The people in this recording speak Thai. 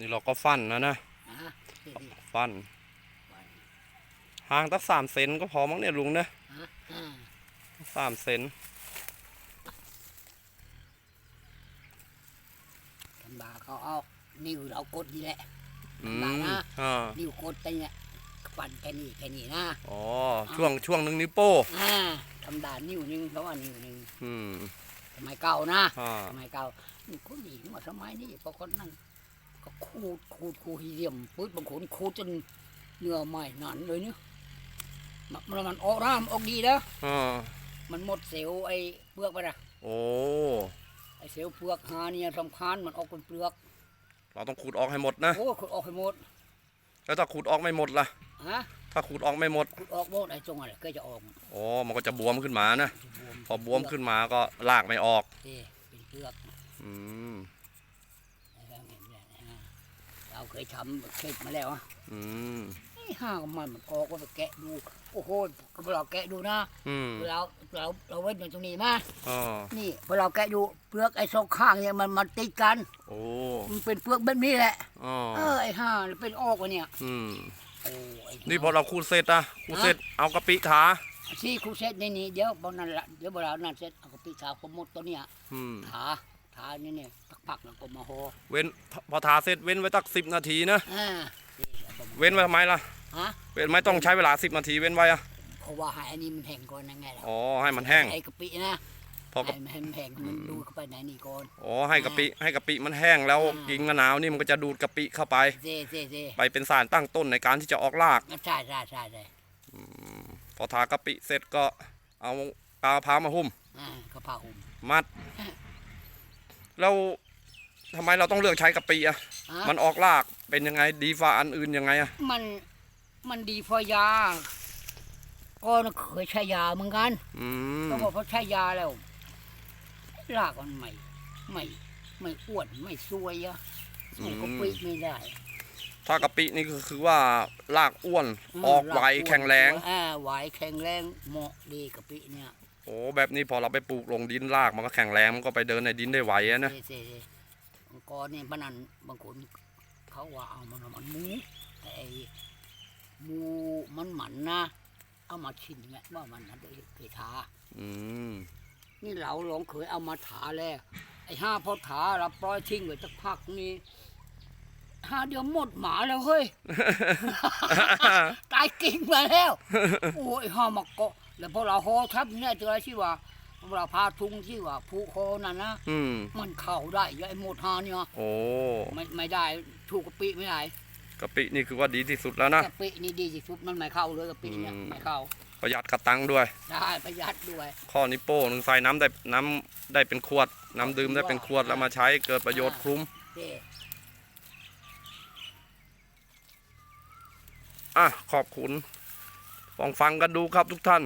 นี่เราก็ฟันนะนะอะนี่ดิฟันห่างตั้งสามเซนก็พอมั้งเนี่ยลุงนะอะอ่าสามเซนธรรมดาเขาเอานิ้วเรากดนี่แหละอืได้มนะอ่านิ้วกดไปเนี่ยปั่นแค่นี้แค่นี้นะอ๋อช่วงช่วงหนึ่งนิ้วโป้อ่าธรรมดานิ้วหนึงเพราะว่านิ้วหนึงอืมสมัยเก่านะอ่าสมัยเก่านี่คนหญิงมาสมัยนี้พอคนนั้น ก็ขูดขูดขูดเยี่ยมปื๊ดบางคนขูดจนเนื้อไหม้หนันเลยเนี่ยมันมันมันออกน้ำออกดีแล้วอ่ามันหมดเซลล์ไอ้เปลือกไปละโอ้ไอ้เซลล์เปลือกหาเนี่ยสำคัญมันออกเป็นเปลือก เราต้องขูดออกให้หมดนะโอ้ขุดออกให้หมด แล้วถ้าขูดออกไม่หมดล่ะฮะถ้าขูดออกไม่หมดขุดออกหมดไอ้จงอะไรก็จะออกอ๋อมันก็จะบวมขึ้นมานะบวมพอบวมขึ้นมาก็ลากไม่ออกเอ้เป็นเปลือก อืม นะครับเห็นไหมฮะเราเคย ทำเคยมาแล้วอะอืมไอ้ห้ากับมันมันออกว่าไปแกะดู โอ้โหก็เราแกะดูนะอืมเราเราเราเว้นอยู่ตรงนี้มาอ๋อนี่พอเราแกะดูเปลือกไอ้สองข้างเนี่ยมันมันติดกัน โอ้มันเป็นเปลือกแบบนี้แหละอ๋อเออไอ้ห้าเป็นออกวะเนี่ยอืมโอ้ไอ้นี่พอเราขูดเสร็จอะขูดเสร็จเอากะปิขาซี่ครูเซตในนี้เดี๋ยวบอนั่นละเดี๋ยวเวลานั้นเสร็จเอากระปิขาวขมดตัวเนี้ยอืมถาถานี่เนี่ยปักๆแล้วก็มาห่อเว้นพพอทาเสร็จเว้นไว้ตักสิบนาทีนะอ่านี่แล้วก็มาเว้นไว้ทำไมล่ะฮะเว้นไม่ต้องใช้เวลาสิบนาทีเว้นไว้อะเพราะว่าให้อันนี้มันแห้งก่อนยังไงล่ะอ๋อให้มันแห้งไอ้กะปินะพอกะให้มันให้มันแห้งมันดูเข้าไปในนี่ก่อนอ๋อให้กะปิให้กะปิมันแห้งแล้วอ่ากิ่งมะนาวนี่มันก็จะดูดกะปิเข้าไปเซ่เซ่เซ่ไปเป็นสารตั้งต้นในการที่จะออกรากใช่ใช่ใช่ใช่พอทากะปิเสร็จก็เอากาวมะพร้าวมาหุ้มอ่ากระเพราหุ่มมัด แล้วทำไมเราต้องเลือกใช้กะปิอะอะมันออกรากเป็นยังไงดีฟ้าอันอื่นยังไงอะ มันมันดีพอยา ก็เคยใช้ยาเหมือนกันอืมก็บอกพอใช้ยาแล้วรากมันไม่ไม่ไม่อ้วนไม่ซวยอะไม่ก็ปิไม่ได้ถ้ากะปินี่ก็คือว่ารากอ้วนมออกไวรากอ้นแข็งแรง อ่าไหวแข็งแรงเหมาะดีกะปิเนี่ย โอ้แบบนี้พอเราไปปลูกลงดินรากมันก็แข็งแรงมันก็ไปเดินในดินได้ไหวอะนะเซ่เซ่เซ่บางกอนเนี่ยบางนันบางคนเขาว่าเอามันเอามันหมูแต่ไอ้หมูมันหมันนะ เอามาชิมไงว่ามันนะโดยเคยทาอืมนี่เราลองเคยเอามาถาแล้วไอ้ห้าพอถาเราปล่อยทิ้งไว้สักพักนี้ห้าเดี๋ยวหมดหมาแล้วเฮ้ย ตายกิ่งมาแล้วโอ้ยห้ามาเกาะ แล้วพอเราโฮทับเนี่ยเจออะไรที่ว่าเราพาทุงที่ว่าผูกคอนั่นนะอืมมันเข้าได้ยไอ้หมดหาเนี่ยโอ้ไม่ไม่ได้ถูกกะปิไม่ได้กะปินี่คือว่าดีที่สุดแล้วนะกะปินี่ดีที่สุดมันไม่เข้าเลยกะปิเนี่ยอืมไม่เข้าประหยัดกระตังด้วยได้ประหยัดด้วย ข้อนิ้วโป้งหนึ่งใส่น้ำได้น้ำได้เป็นขวด น้ำดื่มได้เป็นขวดแล้วมาใช้เกิดประโยชน์คุ้มเด้อะขอบคุณลองฟังกันดูครับทุกท่าน